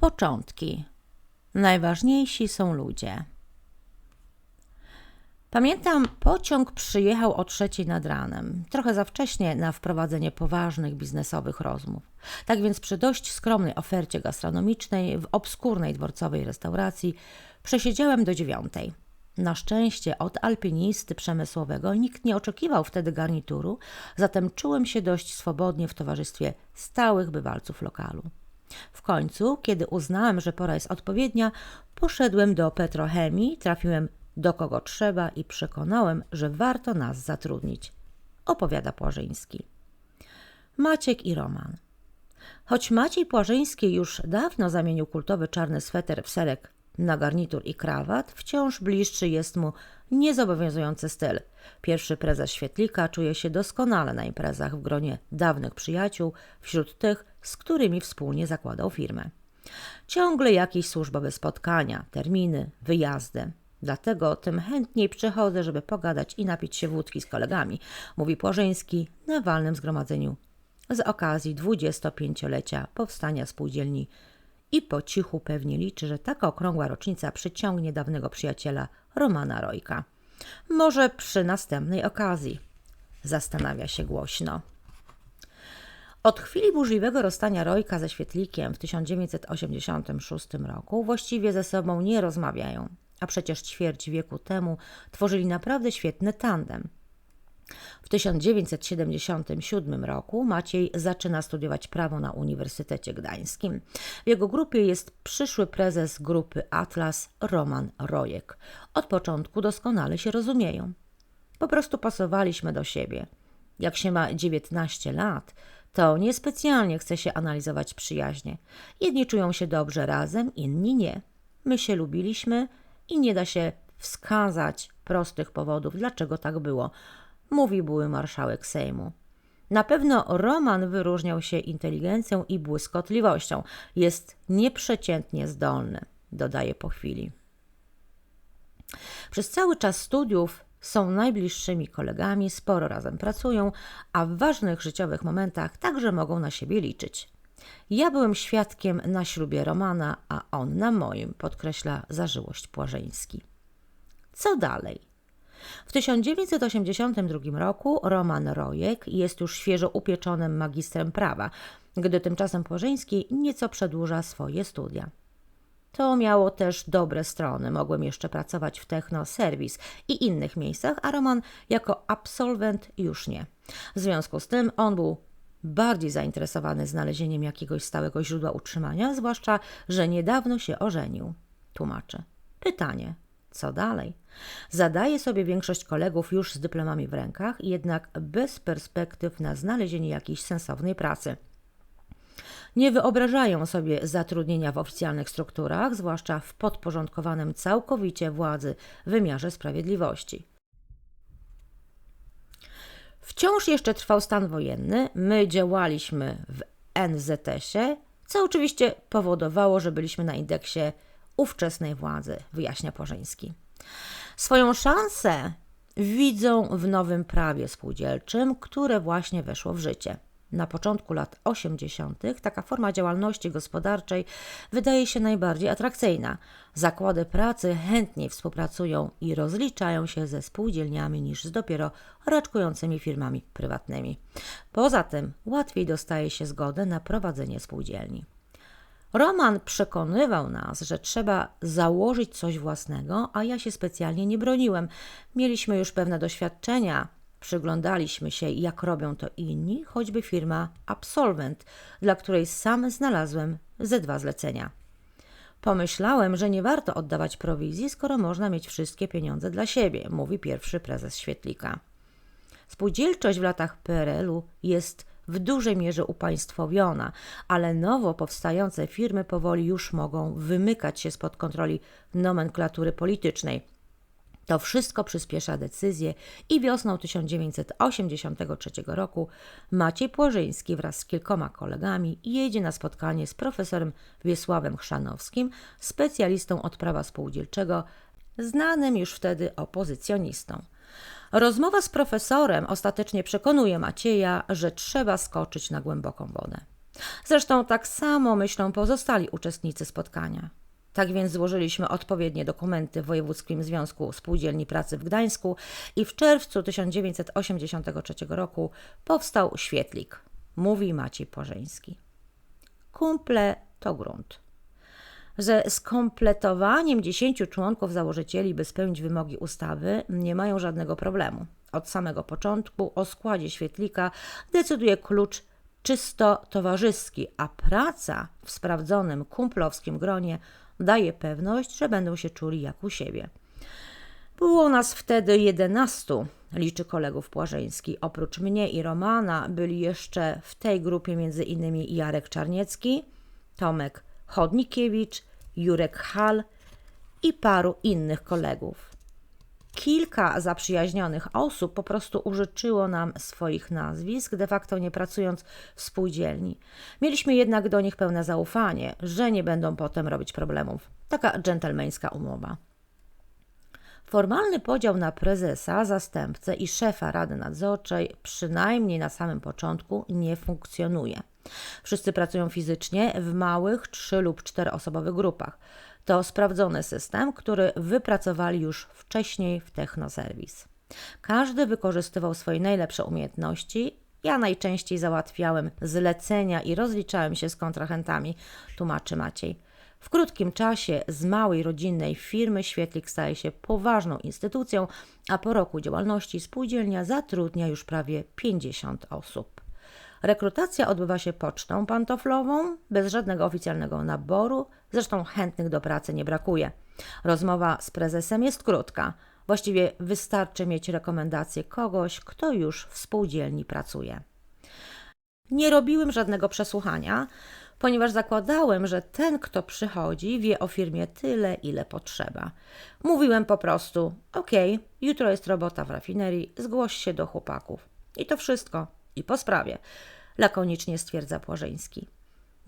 Początki. Najważniejsi są ludzie. Pamiętam, pociąg przyjechał o trzeciej nad ranem, trochę za wcześnie na wprowadzenie poważnych biznesowych rozmów. Tak więc przy dość skromnej ofercie gastronomicznej w obskurnej dworcowej restauracji przesiedziałem do dziewiątej. Na szczęście od alpinisty przemysłowego nikt nie oczekiwał wtedy garnituru, zatem czułem się dość swobodnie w towarzystwie stałych bywalców lokalu. W końcu, kiedy uznałem, że pora jest odpowiednia, poszedłem do petrochemii, trafiłem do kogo trzeba i przekonałem, że warto nas zatrudnić. Opowiada Płażyński. Maciek i Roman. Choć Maciej Płażyński już dawno zamienił kultowy czarny sweter w serek na garnitur i krawat, wciąż bliższy jest mu niezobowiązujący styl. Pierwszy prezes Świetlika czuje się doskonale na imprezach w gronie dawnych przyjaciół, wśród tych, z którymi wspólnie zakładał firmę. Ciągle jakieś służbowe spotkania, terminy, wyjazdy. Dlatego tym chętniej przychodzę, żeby pogadać i napić się wódki z kolegami, mówi Płażyński na walnym zgromadzeniu z okazji 25-lecia powstania spółdzielni i po cichu pewnie liczy, że taka okrągła rocznica przyciągnie dawnego przyjaciela Romana Rojka. Może przy następnej okazji. Zastanawia się głośno. Od chwili burzliwego rozstania Rojka ze Świetlikiem w 1986 roku właściwie ze sobą nie rozmawiają, a przecież ćwierć wieku temu tworzyli naprawdę świetny tandem. W 1977 roku Maciej zaczyna studiować prawo na Uniwersytecie Gdańskim. W jego grupie jest przyszły prezes grupy Atlas Roman Rojek. Od początku doskonale się rozumieją. Po prostu pasowaliśmy do siebie. Jak się ma 19 lat, to niespecjalnie chce się analizować przyjaźnie. Jedni czują się dobrze razem, inni nie. My się lubiliśmy i nie da się wskazać prostych powodów, dlaczego tak było mówi były marszałek Sejmu. Na pewno Roman wyróżniał się inteligencją i błyskotliwością. Jest nieprzeciętnie zdolny, dodaje po chwili. Przez cały czas studiów są najbliższymi kolegami, sporo razem pracują, a w ważnych życiowych momentach także mogą na siebie liczyć. Ja byłem świadkiem na ślubie Romana, a on na moim, podkreśla zażyłość Płażeński. Co dalej? W 1982 roku Roman Rojek jest już świeżo upieczonym magistrem prawa, gdy tymczasem Płażyński nieco przedłuża swoje studia. To miało też dobre strony. Mogłem jeszcze pracować w Techno Service i innych miejscach, a Roman jako absolwent już nie. W związku z tym on był bardziej zainteresowany znalezieniem jakiegoś stałego źródła utrzymania, zwłaszcza, że niedawno się ożenił. Tłumaczę. Pytanie, co dalej? Zadaje sobie większość kolegów już z dyplomami w rękach, jednak bez perspektyw na znalezienie jakiejś sensownej pracy. Nie wyobrażają sobie zatrudnienia w oficjalnych strukturach, zwłaszcza w podporządkowanym całkowicie władzy wymiarze sprawiedliwości. Wciąż jeszcze trwał stan wojenny, my działaliśmy w NZS-ie, co oczywiście powodowało, że byliśmy na indeksie ówczesnej władzy, wyjaśnia Płażeński. Swoją szansę widzą w nowym prawie spółdzielczym, które właśnie weszło w życie. Na początku lat 80. taka forma działalności gospodarczej wydaje się najbardziej atrakcyjna. Zakłady pracy chętniej współpracują i rozliczają się ze spółdzielniami niż z dopiero raczkującymi firmami prywatnymi. Poza tym łatwiej dostaje się zgodę na prowadzenie spółdzielni. Roman przekonywał nas, że trzeba założyć coś własnego, a ja się specjalnie nie broniłem. Mieliśmy już pewne doświadczenia, przyglądaliśmy się, jak robią to inni, choćby firma Absolvent, dla której sam znalazłem ze dwa zlecenia. Pomyślałem, że nie warto oddawać prowizji, skoro można mieć wszystkie pieniądze dla siebie, mówi pierwszy prezes Świetlika. Spółdzielczość w latach PRL-u jest w dużej mierze upaństwowiona, ale nowo powstające firmy powoli już mogą wymykać się spod kontroli nomenklatury politycznej. To wszystko przyspiesza decyzję i wiosną 1983 roku Maciej Płożyński wraz z kilkoma kolegami jedzie na spotkanie z profesorem Wiesławem Chrzanowskim, specjalistą od prawa spółdzielczego, znanym już wtedy opozycjonistą. Rozmowa z profesorem ostatecznie przekonuje Macieja, że trzeba skoczyć na głęboką wodę. Zresztą tak samo myślą pozostali uczestnicy spotkania. Tak więc złożyliśmy odpowiednie dokumenty w Wojewódzkim Związku Spółdzielni Pracy w Gdańsku i w czerwcu 1983 roku powstał Świetlik, mówi Maciej Porzeński. Kumple to grunt. Ze skompletowaniem 10 członków założycieli, by spełnić wymogi ustawy, nie mają żadnego problemu. Od samego początku o składzie świetlika decyduje klucz czysto towarzyski, a praca w sprawdzonym kumplowskim gronie daje pewność, że będą się czuli jak u siebie. Było nas wtedy 11, liczy kolegów Płażeński. Oprócz mnie i Romana byli jeszcze w tej grupie między innymi Jarek Czarniecki, Tomek Chodnikiewicz, Jurek Hal i paru innych kolegów. Kilka zaprzyjaźnionych osób po prostu użyczyło nam swoich nazwisk, de facto nie pracując w spółdzielni. Mieliśmy jednak do nich pełne zaufanie, że nie będą potem robić problemów. Taka dżentelmeńska umowa. Formalny podział na prezesa, zastępcę i szefa Rady Nadzorczej, przynajmniej na samym początku, nie funkcjonuje. Wszyscy pracują fizycznie w małych trzy lub czteroosobowych grupach. To sprawdzony system, który wypracowali już wcześniej w Technoserwis. Każdy wykorzystywał swoje najlepsze umiejętności. Ja najczęściej załatwiałem zlecenia i rozliczałem się z kontrahentami, tłumaczy Maciej. W krótkim czasie z małej rodzinnej firmy Świetlik staje się poważną instytucją, a po roku działalności spółdzielnia zatrudnia już prawie 50 osób. Rekrutacja odbywa się pocztą pantoflową, bez żadnego oficjalnego naboru, zresztą chętnych do pracy nie brakuje. Rozmowa z prezesem jest krótka. Właściwie wystarczy mieć rekomendację kogoś, kto już w spółdzielni pracuje. Nie robiłem żadnego przesłuchania, ponieważ zakładałem, że ten, kto przychodzi, wie o firmie tyle, ile potrzeba. Mówiłem po prostu: OK, jutro jest robota w rafinerii, zgłoś się do chłopaków. I to wszystko. I po sprawie, lakonicznie stwierdza Płażeński.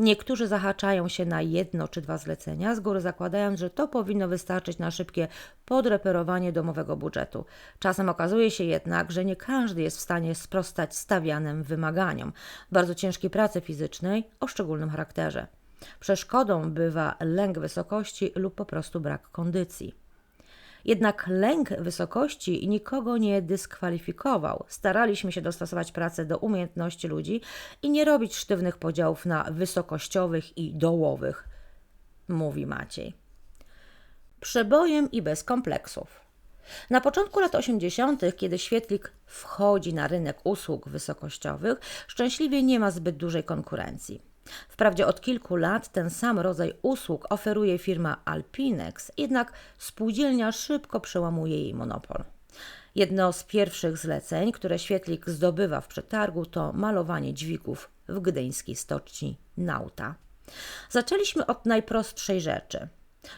Niektórzy zahaczają się na jedno czy dwa zlecenia, z góry zakładając, że to powinno wystarczyć na szybkie podreperowanie domowego budżetu. Czasem okazuje się jednak, że nie każdy jest w stanie sprostać stawianym wymaganiom bardzo ciężkiej pracy fizycznej o szczególnym charakterze. Przeszkodą bywa lęk wysokości lub po prostu brak kondycji. Jednak lęk wysokości nikogo nie dyskwalifikował. Staraliśmy się dostosować pracę do umiejętności ludzi i nie robić sztywnych podziałów na wysokościowych i dołowych, mówi Maciej. Przebojem i bez kompleksów. Na początku lat 80., kiedy świetlik wchodzi na rynek usług wysokościowych, szczęśliwie nie ma zbyt dużej konkurencji. Wprawdzie od kilku lat ten sam rodzaj usług oferuje firma Alpinex, jednak spółdzielnia szybko przełamuje jej monopol. Jedno z pierwszych zleceń, które Świetlik zdobywa w przetargu, to malowanie dźwigów w gdyńskiej stoczni Nauta. Zaczęliśmy od najprostszej rzeczy,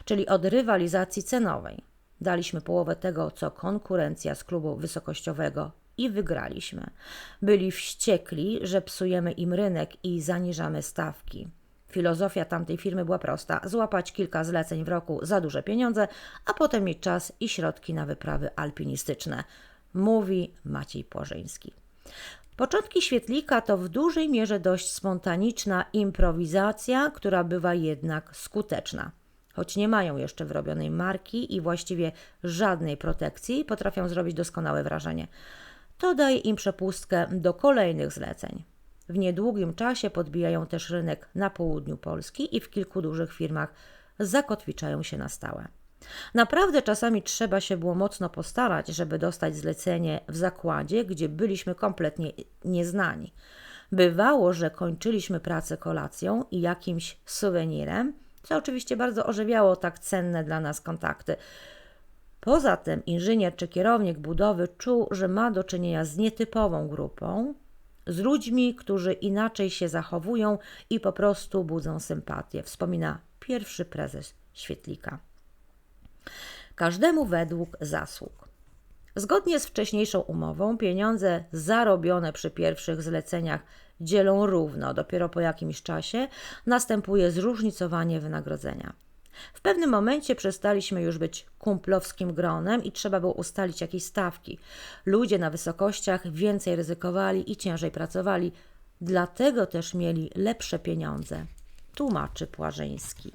czyli od rywalizacji cenowej. Daliśmy połowę tego, co konkurencja z klubu wysokościowego i wygraliśmy. Byli wściekli, że psujemy im rynek i zaniżamy stawki. Filozofia tamtej firmy była prosta: złapać kilka zleceń w roku za duże pieniądze, a potem mieć czas i środki na wyprawy alpinistyczne, mówi Maciej Płażyński. Początki świetlika to w dużej mierze dość spontaniczna improwizacja, która bywa jednak skuteczna. Choć nie mają jeszcze wyrobionej marki i właściwie żadnej protekcji, potrafią zrobić doskonałe wrażenie. To daje im przepustkę do kolejnych zleceń. W niedługim czasie podbijają też rynek na południu Polski i w kilku dużych firmach zakotwiczają się na stałe. Naprawdę czasami trzeba się było mocno postarać, żeby dostać zlecenie w zakładzie, gdzie byliśmy kompletnie nieznani. Bywało, że kończyliśmy pracę kolacją i jakimś suwenirem, co oczywiście bardzo ożywiało tak cenne dla nas kontakty. Poza tym inżynier czy kierownik budowy czuł, że ma do czynienia z nietypową grupą, z ludźmi, którzy inaczej się zachowują i po prostu budzą sympatię, wspomina pierwszy prezes Świetlika. Każdemu według zasług. Zgodnie z wcześniejszą umową, pieniądze zarobione przy pierwszych zleceniach dzielą równo. Dopiero po jakimś czasie następuje zróżnicowanie wynagrodzenia. W pewnym momencie przestaliśmy już być kumplowskim gronem i trzeba było ustalić jakieś stawki. Ludzie na wysokościach więcej ryzykowali i ciężej pracowali, Dlatego też mieli lepsze pieniądze, tłumaczy Płażyński.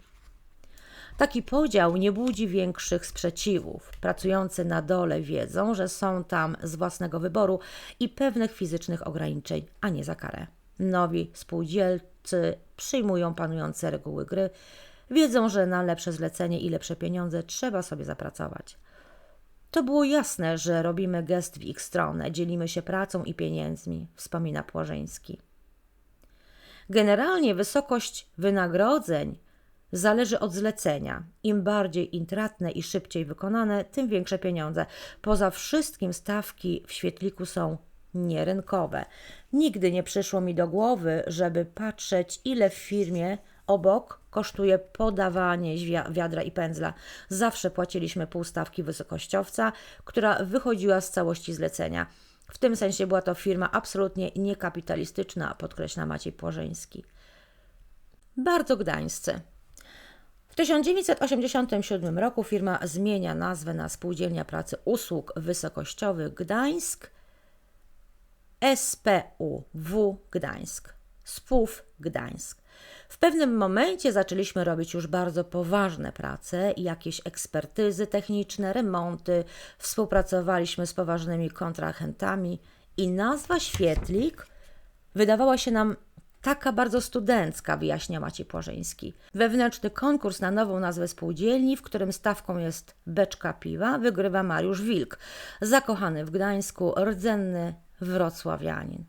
Taki podział nie budzi większych sprzeciwów. Pracujący na dole wiedzą, że są tam z własnego wyboru i pewnych fizycznych ograniczeń, a nie za karę. Nowi spółdzielcy przyjmują panujące reguły gry, wiedzą, że na lepsze zlecenie i lepsze pieniądze trzeba sobie zapracować. To było jasne, że robimy gest w ich stronę, dzielimy się pracą i pieniędzmi, wspomina Płażeński. Generalnie wysokość wynagrodzeń zależy od zlecenia. Im bardziej intratne i szybciej wykonane, tym większe pieniądze. Poza wszystkim stawki w świetliku są nierynkowe. Nigdy nie przyszło mi do głowy, żeby patrzeć, ile w firmie obok kosztuje podawanie wiadra i pędzla. Zawsze płaciliśmy półstawki wysokościowca, która wychodziła z całości zlecenia. W tym sensie była to firma absolutnie niekapitalistyczna, podkreśla Maciej Płożeński. Bardzo gdańscy. W 1987 roku firma zmienia nazwę na Spółdzielnia Pracy Usług Wysokościowych Gdańsk SPUW Gdańsk, SPUW Gdańsk. W pewnym momencie zaczęliśmy robić już bardzo poważne prace, jakieś ekspertyzy techniczne, remonty, współpracowaliśmy z poważnymi kontrahentami i nazwa Świetlik wydawała się nam taka bardzo studencka, wyjaśnia Maciej Płażyński. Wewnętrzny konkurs na nową nazwę spółdzielni, w którym stawką jest beczka piwa, wygrywa Mariusz Wilk, zakochany w Gdańsku, rdzenny wrocławianin.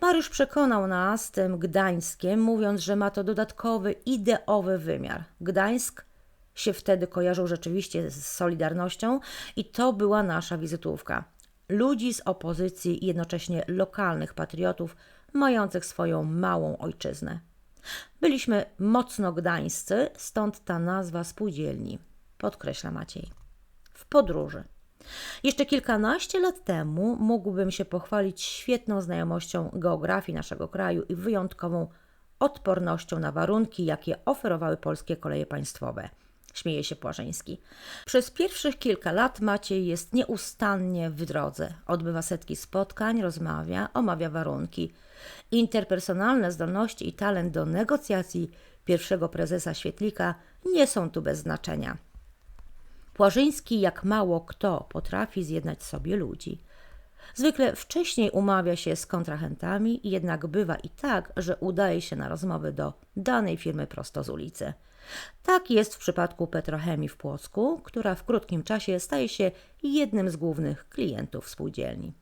Mariusz przekonał nas tym Gdańskiem, mówiąc, że ma to dodatkowy, ideowy wymiar. Gdańsk się wtedy kojarzył rzeczywiście z Solidarnością i to była nasza wizytówka. Ludzi z opozycji i jednocześnie lokalnych patriotów, mających swoją małą ojczyznę. Byliśmy mocno gdańscy, stąd ta nazwa spółdzielni, podkreśla Maciej. W podróży. Jeszcze kilkanaście lat temu mógłbym się pochwalić świetną znajomością geografii naszego kraju i wyjątkową odpornością na warunki, jakie oferowały polskie koleje państwowe. Śmieje się Płażeński. Przez pierwszych kilka lat Maciej jest nieustannie w drodze. Odbywa setki spotkań, rozmawia, omawia warunki. Interpersonalne zdolności i talent do negocjacji pierwszego prezesa Świetlika nie są tu bez znaczenia. Płażyński jak mało kto potrafi zjednać sobie ludzi. Zwykle wcześniej umawia się z kontrahentami, jednak bywa i tak, że udaje się na rozmowy do danej firmy prosto z ulicy. Tak jest w przypadku Petrochemii w Płocku, która w krótkim czasie staje się jednym z głównych klientów spółdzielni.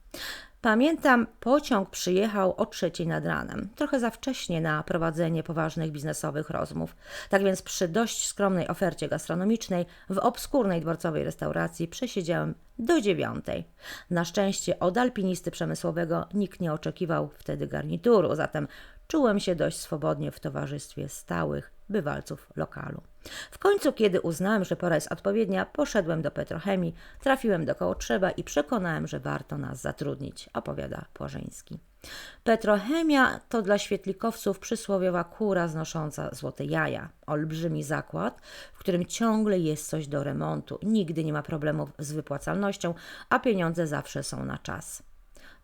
Pamiętam, pociąg przyjechał o trzeciej nad ranem, trochę za wcześnie na prowadzenie poważnych biznesowych rozmów. Tak więc przy dość skromnej ofercie gastronomicznej w obskurnej dworcowej restauracji przesiedziałem do dziewiątej. Na szczęście od alpinisty przemysłowego nikt nie oczekiwał wtedy garnituru, zatem czułem się dość swobodnie w towarzystwie stałych bywalców lokalu. W końcu, kiedy uznałem, że pora jest odpowiednia, poszedłem do petrochemii, trafiłem do koło trzeba i przekonałem, że warto nas zatrudnić, opowiada Płażyński. Petrochemia to dla świetlikowców przysłowiowa kura znosząca złote jaja. Olbrzymi zakład, w którym ciągle jest coś do remontu, nigdy nie ma problemów z wypłacalnością, a pieniądze zawsze są na czas.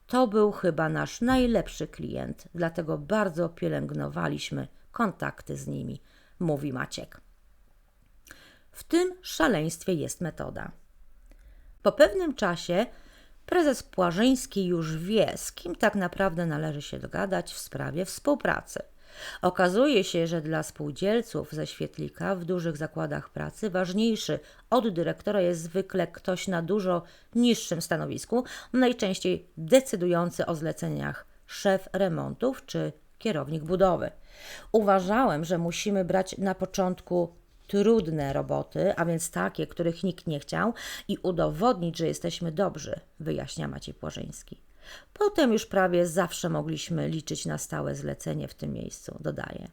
To był chyba nasz najlepszy klient, dlatego bardzo pielęgnowaliśmy kontakty z nimi, mówi Maciek. W tym szaleństwie jest metoda. Po pewnym czasie prezes Płażyński już wie, z kim tak naprawdę należy się dogadać w sprawie współpracy. Okazuje się, że dla spółdzielców ze świetlika w dużych zakładach pracy ważniejszy od dyrektora jest zwykle ktoś na dużo niższym stanowisku, najczęściej decydujący o zleceniach szef remontów czy kierownik budowy. Uważałem, że musimy brać na początku trudne roboty, a więc takie, których nikt nie chciał, i udowodnić, że jesteśmy dobrzy, wyjaśnia Maciej Płażyński. Potem już prawie zawsze mogliśmy liczyć na stałe zlecenie w tym miejscu, dodaje.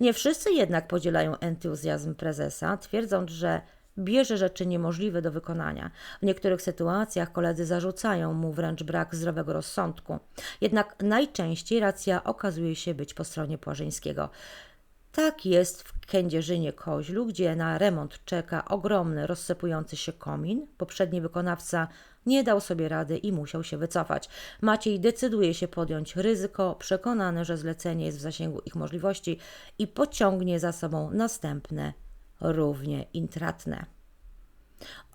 Nie wszyscy jednak podzielają entuzjazm prezesa, twierdząc, że bierze rzeczy niemożliwe do wykonania. W niektórych sytuacjach koledzy zarzucają mu wręcz brak zdrowego rozsądku. Jednak najczęściej racja okazuje się być po stronie Płażyńskiego. Tak jest w Kędzierzynie Koźlu, gdzie na remont czeka ogromny, rozsypujący się komin. Poprzedni wykonawca nie dał sobie rady i musiał się wycofać. Maciej decyduje się podjąć ryzyko, przekonany, że zlecenie jest w zasięgu ich możliwości i pociągnie za sobą następne, równie intratne.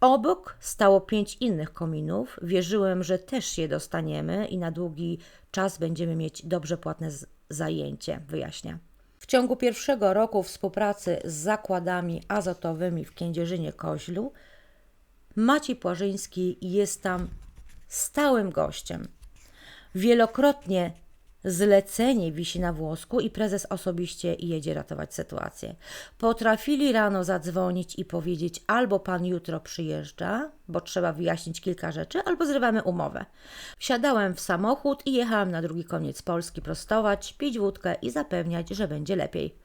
Obok stało pięć innych kominów. Wierzyłem, że też je dostaniemy i na długi czas będziemy mieć dobrze płatne zajęcie, wyjaśnia. W ciągu pierwszego roku współpracy z zakładami azotowymi w Kędzierzynie-Koźlu Maciej Płażyński jest tam stałym gościem. Wielokrotnie Zlecenie wisi na włosku i prezes osobiście jedzie ratować sytuację. Potrafili rano zadzwonić i powiedzieć: albo pan jutro przyjeżdża, bo trzeba wyjaśnić kilka rzeczy, albo zrywamy umowę. Wsiadałem w samochód i jechałem na drugi koniec Polski prostować, pić wódkę i zapewniać, że będzie lepiej.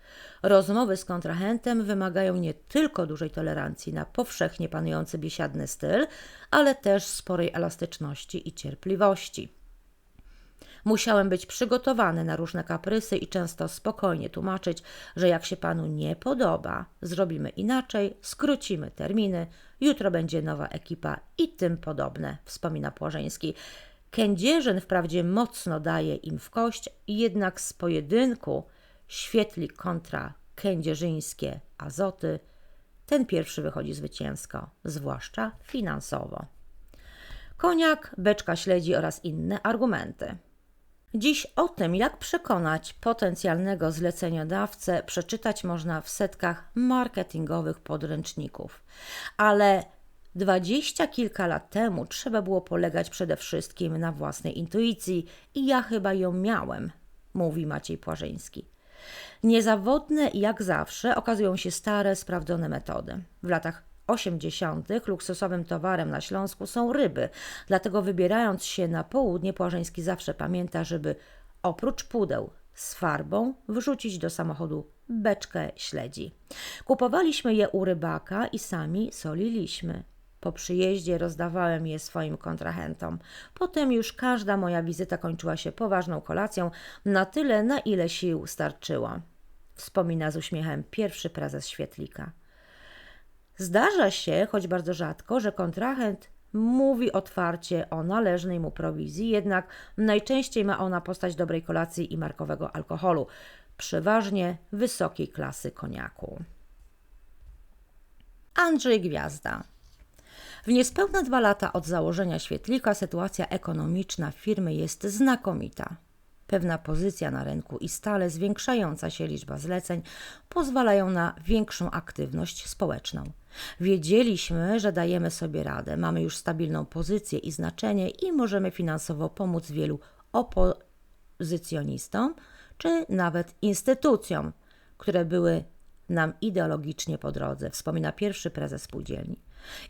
Rozmowy z kontrahentem wymagają nie tylko dużej tolerancji na powszechnie panujący biesiadny styl, ale też sporej elastyczności i cierpliwości. Musiałem być przygotowany na różne kaprysy i często spokojnie tłumaczyć, że jak się panu nie podoba, zrobimy inaczej, skrócimy terminy, jutro będzie nowa ekipa i tym podobne, wspomina Płażeński. Kędzierzyn wprawdzie mocno daje im w kość, jednak z pojedynku świetlik kontra kędzierzyńskie azoty, ten pierwszy wychodzi zwycięsko, zwłaszcza finansowo. Koniak, beczka śledzi oraz inne argumenty. Dziś o tym, jak przekonać potencjalnego zleceniodawcę, przeczytać można w setkach marketingowych podręczników. Ale dwadzieścia kilka lat temu trzeba było polegać przede wszystkim na własnej intuicji i ja chyba ją miałem, mówi Maciej Płażyński. Niezawodne jak zawsze okazują się stare, sprawdzone metody. W latach 80. luksusowym towarem na Śląsku są ryby, dlatego wybierając się na południe, Płażeński zawsze pamięta, żeby oprócz pudeł z farbą wrzucić do samochodu beczkę śledzi. Kupowaliśmy je u rybaka i sami soliliśmy. Po przyjeździe rozdawałem je swoim kontrahentom. Potem już każda moja wizyta kończyła się poważną kolacją, na tyle, na ile sił starczyło. Wspomina z uśmiechem pierwszy prezes świetlika. Zdarza się, choć bardzo rzadko, że kontrahent mówi otwarcie o należnej mu prowizji, jednak najczęściej ma ona postać dobrej kolacji i markowego alkoholu, przeważnie wysokiej klasy koniaku. Andrzej Gwiazda. W niespełna dwa lata od założenia świetlika sytuacja ekonomiczna firmy jest znakomita. Pewna pozycja na rynku i stale zwiększająca się liczba zleceń pozwalają na większą aktywność społeczną. Wiedzieliśmy, że dajemy sobie radę, mamy już stabilną pozycję i znaczenie i możemy finansowo pomóc wielu opozycjonistom czy nawet instytucjom, które były nam ideologicznie po drodze, wspomina pierwszy prezes spółdzielni.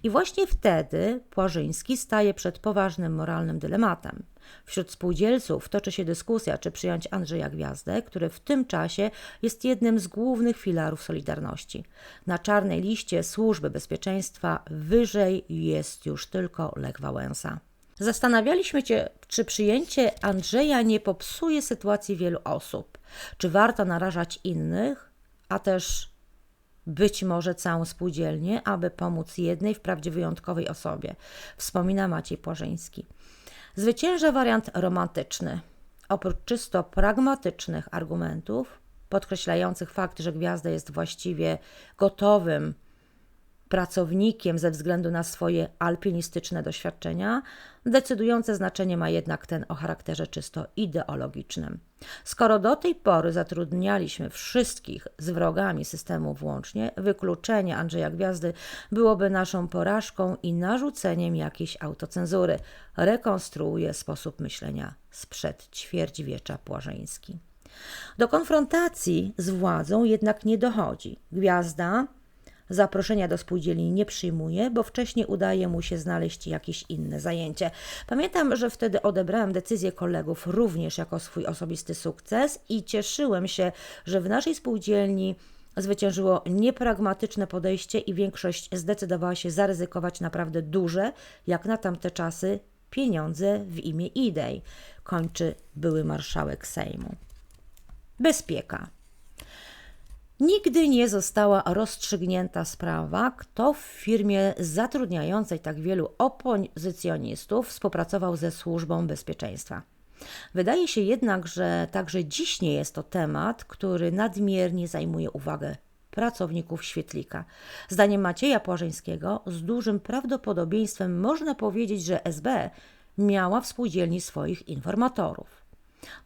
I właśnie wtedy Płażyński staje przed poważnym moralnym dylematem. Wśród spółdzielców toczy się dyskusja, czy przyjąć Andrzeja Gwiazdę, który w tym czasie jest jednym z głównych filarów Solidarności. Na czarnej liście Służby Bezpieczeństwa wyżej jest już tylko Lech Wałęsa. Zastanawialiśmy się, czy przyjęcie Andrzeja nie popsuje sytuacji wielu osób, czy warto narażać innych, a też być może całą spółdzielnię, aby pomóc jednej wprawdzie wyjątkowej osobie, wspomina Maciej Płażyński. Zwycięża wariant romantyczny. Oprócz czysto pragmatycznych argumentów, podkreślających fakt, że gwiazda jest właściwie gotowym pracownikiem ze względu na swoje alpinistyczne doświadczenia, decydujące znaczenie ma jednak ten o charakterze czysto ideologicznym. Skoro do tej pory zatrudnialiśmy wszystkich z wrogami systemu włącznie, wykluczenie Andrzeja Gwiazdy byłoby naszą porażką i narzuceniem jakiejś autocenzury. Rekonstruuje sposób myślenia sprzed ćwierćwiecza Płażeński. Do konfrontacji z władzą jednak nie dochodzi. Gwiazda zaproszenia do spółdzielni nie przyjmuje, bo wcześniej udaje mu się znaleźć jakieś inne zajęcie. Pamiętam, że wtedy odebrałem decyzję kolegów również jako swój osobisty sukces i cieszyłem się, że w naszej spółdzielni zwyciężyło niepragmatyczne podejście i większość zdecydowała się zaryzykować naprawdę duże, jak na tamte czasy, pieniądze w imię idei, kończy były marszałek Sejmu. Bezpieka. Nigdy nie została rozstrzygnięta sprawa, kto w firmie zatrudniającej tak wielu opozycjonistów współpracował ze służbą bezpieczeństwa. Wydaje się jednak, że także dziś nie jest to temat, który nadmiernie zajmuje uwagę pracowników świetlika. Zdaniem Macieja Płażeńskiego, z dużym prawdopodobieństwem można powiedzieć, że SB miała w spółdzielni swoich informatorów.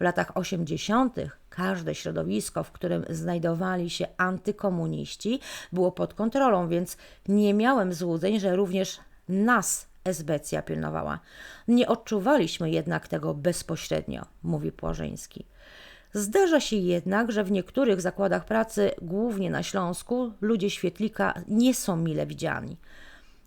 W latach 80. każde środowisko, w którym znajdowali się antykomuniści, było pod kontrolą, więc nie miałem złudzeń, że również nas esbecja pilnowała. Nie odczuwaliśmy jednak tego bezpośrednio, mówi Płażeński. Zdarza się jednak, że w niektórych zakładach pracy, głównie na Śląsku, ludzie świetlika nie są mile widziani.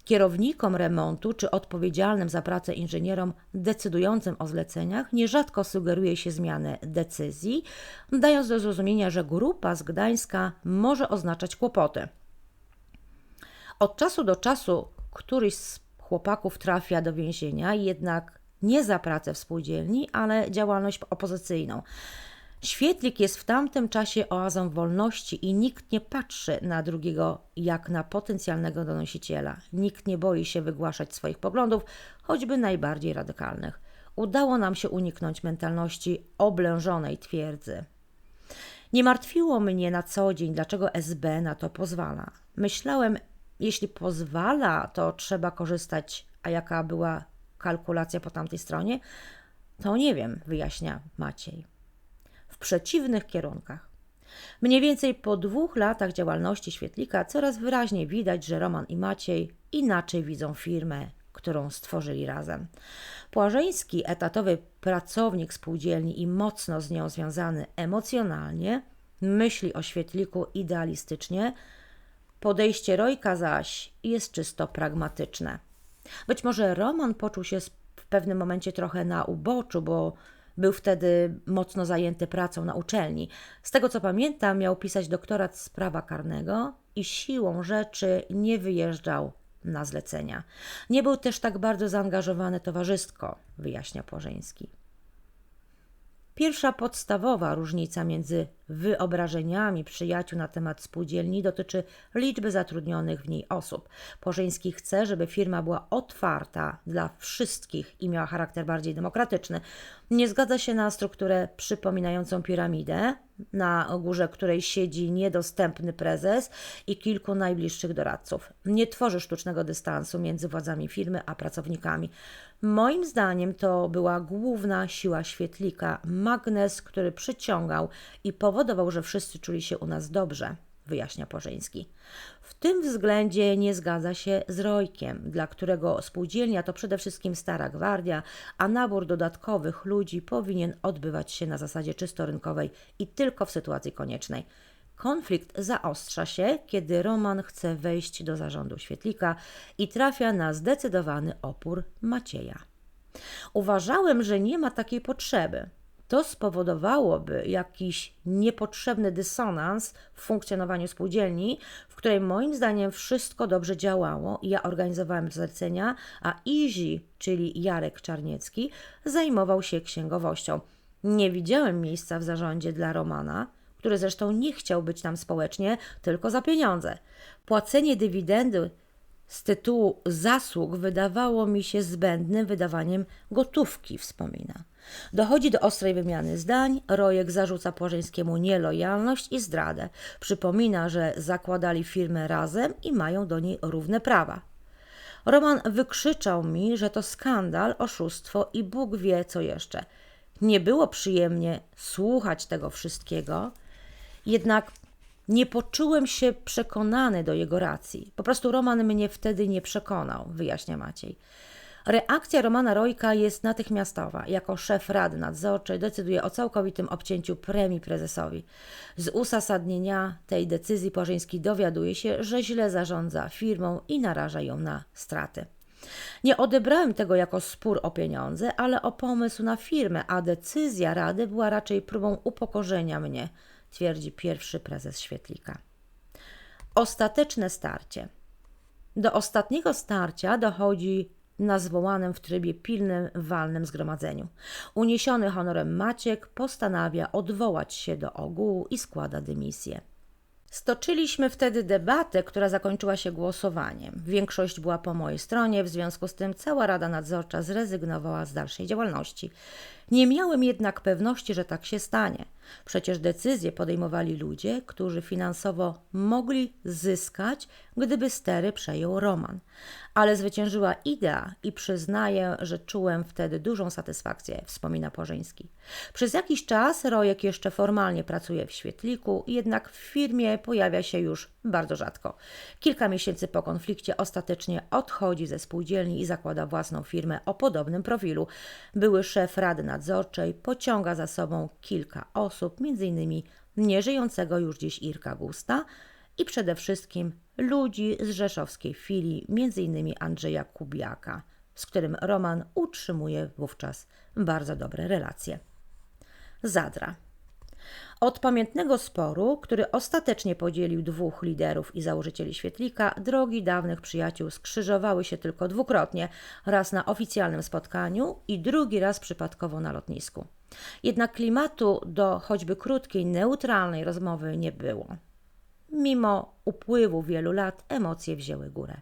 Kierownikom remontu czy odpowiedzialnym za pracę inżynierom decydującym o zleceniach nierzadko sugeruje się zmianę decyzji, dając do zrozumienia, że grupa z Gdańska może oznaczać kłopoty. Od czasu do czasu któryś z chłopaków trafia do więzienia, jednak nie za pracę w spółdzielni, ale działalność opozycyjną. Świetlik jest w tamtym czasie oazą wolności i nikt nie patrzy na drugiego jak na potencjalnego donosiciela. Nikt nie boi się wygłaszać swoich poglądów, choćby najbardziej radykalnych. Udało nam się uniknąć mentalności oblężonej twierdzy. Nie martwiło mnie na co dzień, dlaczego SB na to pozwala. Myślałem, jeśli pozwala, to trzeba korzystać, a jaka była kalkulacja po tamtej stronie, to nie wiem, wyjaśnia Maciej przeciwnych kierunkach. Mniej więcej po dwóch latach działalności świetlika coraz wyraźniej widać, że Roman i Maciej inaczej widzą firmę, którą stworzyli razem. Płażeński, etatowy pracownik spółdzielni i mocno z nią związany emocjonalnie, myśli o świetliku idealistycznie, podejście Rojka zaś jest czysto pragmatyczne. Być może Roman poczuł się w pewnym momencie trochę na uboczu, bo był wtedy mocno zajęty pracą na uczelni. Z tego co pamiętam, miał pisać doktorat z prawa karnego i siłą rzeczy nie wyjeżdżał na zlecenia. Nie był też tak bardzo zaangażowany towarzysko, wyjaśnia Płażeński. Pierwsza podstawowa różnica między wyobrażeniami przyjaciół na temat spółdzielni dotyczy liczby zatrudnionych w niej osób. Porzeński chce, żeby firma była otwarta dla wszystkich i miała charakter bardziej demokratyczny. Nie zgadza się na strukturę przypominającą piramidę, na górze której siedzi niedostępny prezes i kilku najbliższych doradców. Nie tworzy sztucznego dystansu między władzami firmy a pracownikami. Moim zdaniem to była główna siła świetlika, magnes, który przyciągał i powodował, że wszyscy czuli się u nas dobrze, wyjaśnia Porzeński. W tym względzie nie zgadza się z Rojkiem, dla którego spółdzielnia to przede wszystkim stara gwardia, a nabór dodatkowych ludzi powinien odbywać się na zasadzie czysto rynkowej i tylko w sytuacji koniecznej. Konflikt zaostrza się, kiedy Roman chce wejść do zarządu świetlika i trafia na zdecydowany opór Macieja. Uważałem, że nie ma takiej potrzeby. To spowodowałoby jakiś niepotrzebny dysonans w funkcjonowaniu spółdzielni, w której moim zdaniem wszystko dobrze działało. Ja organizowałem zlecenia, a Izi, czyli Jarek Czarniecki, zajmował się księgowością. Nie widziałem miejsca w zarządzie dla Romana, który zresztą nie chciał być tam społecznie, tylko za pieniądze. Płacenie dywidendy z tytułu zasług wydawało mi się zbędnym wydawaniem gotówki, wspomina. Dochodzi do ostrej wymiany zdań. Rojek zarzuca Płażeńskiemu nielojalność i zdradę. Przypomina, że zakładali firmę razem i mają do niej równe prawa. Roman wykrzyczał mi, że to skandal, oszustwo i Bóg wie co jeszcze. Nie było przyjemnie słuchać tego wszystkiego, jednak nie poczułem się przekonany do jego racji. Po prostu Roman mnie wtedy nie przekonał, wyjaśnia Maciej. Reakcja Romana Rojka jest natychmiastowa. Jako szef Rady Nadzorczej decyduje o całkowitym obcięciu premii prezesowi. Z uzasadnienia tej decyzji Porzyński dowiaduje się, że źle zarządza firmą i naraża ją na straty. Nie odebrałem tego jako spór o pieniądze, ale o pomysł na firmę, a decyzja Rady była raczej próbą upokorzenia mnie, twierdzi pierwszy prezes Świetlika. Ostateczne starcie. Do ostatniego starcia dochodzi na zwołanym w trybie pilnym walnym zgromadzeniu. Uniesiony honorem Maciek postanawia odwołać się do ogółu i składa dymisję. Stoczyliśmy wtedy debatę, która zakończyła się głosowaniem. Większość była po mojej stronie, w związku z tym cała Rada Nadzorcza zrezygnowała z dalszej działalności. Nie miałem jednak pewności, że tak się stanie. Przecież decyzje podejmowali ludzie, którzy finansowo mogli zyskać, gdyby stery przejął Roman. Ale zwyciężyła idea i przyznaję, że czułem wtedy dużą satysfakcję, wspomina Porzyński. Przez jakiś czas Rojek jeszcze formalnie pracuje w Świetliku, jednak w firmie pojawia się już bardzo rzadko. Kilka miesięcy po konflikcie ostatecznie odchodzi ze spółdzielni i zakłada własną firmę o podobnym profilu. Były szef Rady Nadzorczej pociąga za sobą kilka osób, m.in. nieżyjącego już dziś Irka Gusta i przede wszystkim ludzi z rzeszowskiej filii, m.in. Andrzeja Kubiaka, z którym Roman utrzymuje wówczas bardzo dobre relacje. Zadra. Od pamiętnego sporu, który ostatecznie podzielił dwóch liderów i założycieli Świetlika, drogi dawnych przyjaciół skrzyżowały się tylko dwukrotnie, raz na oficjalnym spotkaniu i drugi raz przypadkowo na lotnisku. Jednak klimatu do choćby krótkiej, neutralnej rozmowy nie było. Mimo upływu wielu lat emocje wzięły górę.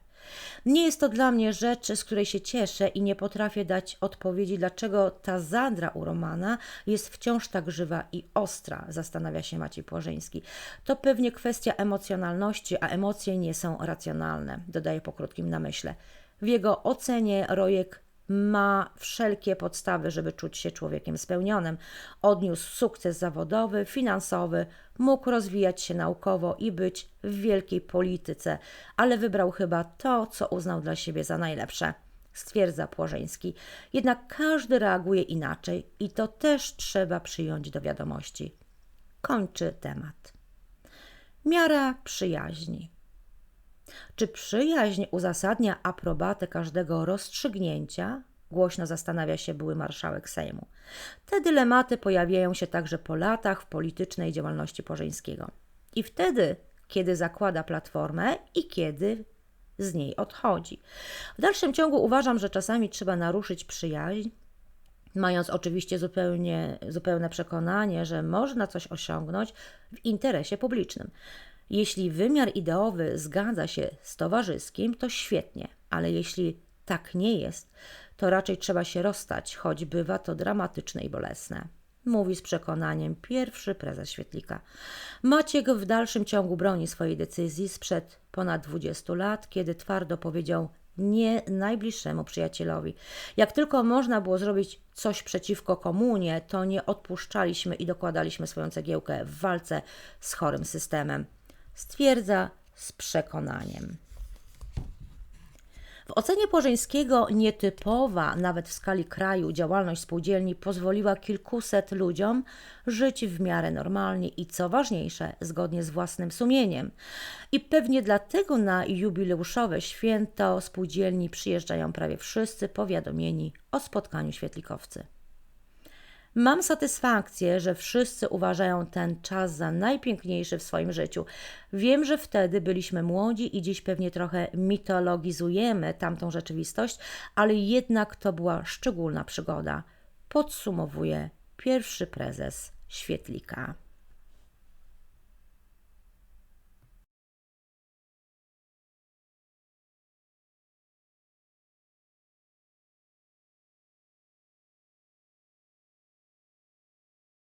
Nie jest to dla mnie rzecz, z której się cieszę i nie potrafię dać odpowiedzi, dlaczego ta zadra u Romana jest wciąż tak żywa i ostra, zastanawia się Maciej Płażyński. To pewnie kwestia emocjonalności, a emocje nie są racjonalne, dodaje po krótkim namyśle. W jego ocenie Rojek ma wszelkie podstawy, żeby czuć się człowiekiem spełnionym. Odniósł sukces zawodowy, finansowy, mógł rozwijać się naukowo i być w wielkiej polityce, ale wybrał chyba to, co uznał dla siebie za najlepsze. Stwierdza Płożeński. Jednak każdy reaguje inaczej i to też trzeba przyjąć do wiadomości. Kończy temat. Miara przyjaźni. Czy przyjaźń uzasadnia aprobatę każdego rozstrzygnięcia? Głośno zastanawia się były marszałek Sejmu. Te dylematy pojawiają się także po latach w politycznej działalności Porzyńskiego. I wtedy, kiedy zakłada platformę i kiedy z niej odchodzi. W dalszym ciągu uważam, że czasami trzeba naruszyć przyjaźń, mając oczywiście zupełnie, zupełne przekonanie, że można coś osiągnąć w interesie publicznym. Jeśli wymiar ideowy zgadza się z towarzyskim, to świetnie, ale jeśli tak nie jest, to raczej trzeba się rozstać, choć bywa to dramatyczne i bolesne. Mówi z przekonaniem pierwszy prezes Świetlika. Maciek w dalszym ciągu broni swojej decyzji sprzed ponad 20 lat, kiedy twardo powiedział nie najbliższemu przyjacielowi. Jak tylko można było zrobić coś przeciwko komunie, to nie odpuszczaliśmy i dokładaliśmy swoją cegiełkę w walce z chorym systemem stwierdza z przekonaniem. W ocenie Płożyńskiego nietypowa, nawet w skali kraju, działalność spółdzielni pozwoliła kilkuset ludziom żyć w miarę normalnie i co ważniejsze, zgodnie z własnym sumieniem. I pewnie dlatego na jubileuszowe święto spółdzielni przyjeżdżają prawie wszyscy powiadomieni o spotkaniu świetlikowcy. Mam satysfakcję, że wszyscy uważają ten czas za najpiękniejszy w swoim życiu. Wiem, że wtedy byliśmy młodzi i dziś pewnie trochę mitologizujemy tamtą rzeczywistość, ale jednak to była szczególna przygoda. Podsumowuje pierwszy prezes Świetlika.